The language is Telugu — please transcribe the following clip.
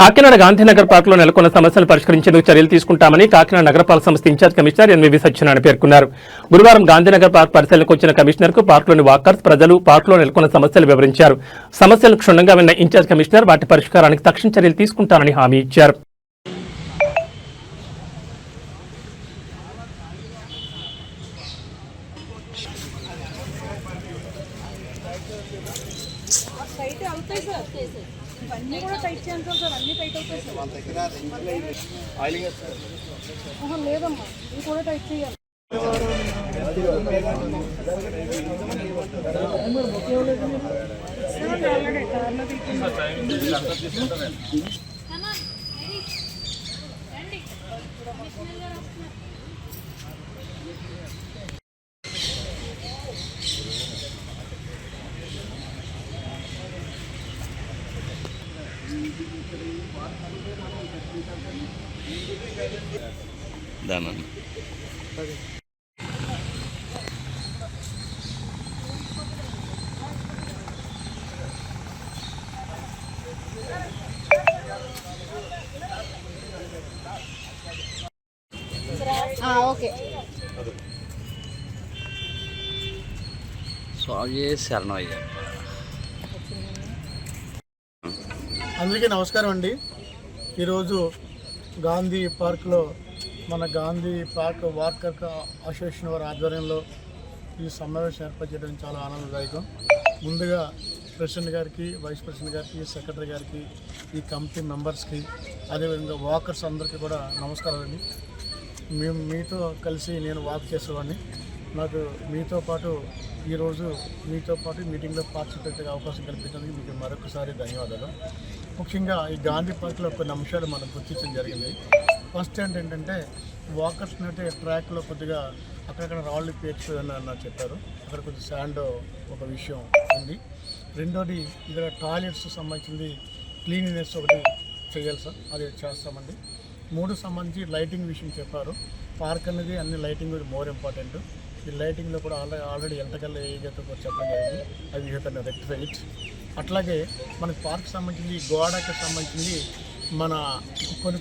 కాకినాడ గాంధీనగర్ పార్కులో నెలకొన్న సమస్యలు పరిష్కరించేందుకు చర్యలు తీసుకుంటామని కాకినాడ నగరపాలక సంస్థ ఇన్ఛార్జ్ కమిషనర్ ఎన్వివి సత్యనారాయణ పేర్కొన్నారు. గురువారం గాంధీనగర్ పార్క్ పరిశీలనకు వచ్చిన కమిషనర్కు పార్కులోని వాకర్స్ ప్రజలు పార్కులో నెలకొన్న సమస్యలు వివరించారు. సమస్యలు క్షుణ్ణంగా విన్న ఇన్ఛార్జ్ కమిషనర్ వాటి పరిష్కారానికి తక్షణ చర్యలు తీసుకుంటానని హామీ ఇచ్చారు. అవుతాయి సార్. ఇవన్నీ కూడా టైట్ చేయాలి సార్ అన్నీ టైట్ అవుతాయి సార్. ఆహా, లేదమ్మా కూడా టైట్ చేయాలి. ఆల్రెడీ కార్లో తీసుకున్నాం. దానన్న ఓకే స్వామి శరణం అయ్యా అందరికీ నమస్కారం అండి. ఈరోజు గాంధీ పార్క్లో మన గాంధీ పార్క్ వార్కర్ అసోసియేషన్ వారి ఆధ్వర్యంలో ఈ సమావేశం ఏర్పాటు చేయడం చాలా ఆనందదాయకం. ముందుగా ప్రెసిడెంట్ గారికి వైస్ ప్రెసిడెంట్ గారికి సెక్రటరీ గారికి ఈ కమిటీ మెంబర్స్కి అదేవిధంగా వాకర్స్ అందరికీ కూడా నమస్కారం అండి. మేము మీతో కలిసి నేను వాక్ చేసేవాడిని. నాకు మీతో పాటు ఈరోజు మీతో పాటు మీటింగ్లో పార్టిసిపేట్ అవకాశం కల్పించినందుకు మీకు మరొకసారి ధన్యవాదాలు. ముఖ్యంగా ఈ గాంధీ పార్క్లో కొన్ని అంశాలు మనం గుర్తించడం జరిగింది. ఫస్ట్ ఏంటంటే వాకర్స్ అయితే ట్రాక్లో కొద్దిగా అక్కడక్కడ రాళ్ళు పేర్చుదని అన్న చెప్పారు. అక్కడ కొద్దిగా శాండ్ ఒక విషయం ఉంది. రెండోది ఇక్కడ టాయిలెట్స్ సంబంధించింది క్లీనినెస్ ఒకటి చేయాలి సార్ అది చేస్తామండి. మూడు సంబంధించి లైటింగ్ విషయం చెప్పారు. పార్క్ అనేది అన్ని లైటింగ్ మోర్ ఇంపార్టెంట్. ఈ లైటింగ్లో కూడా ఆల్రెడీ ఆల్రెడీ ఎంతకల్లా ఏ గత చెప్పడం జరిగింది. అది ఇతను రెక్టిఫై ఇట్ అట్లాగే మన పార్క్ సంబంధించి గోడకి సంబంధించి మన కొన్ని కొన్ని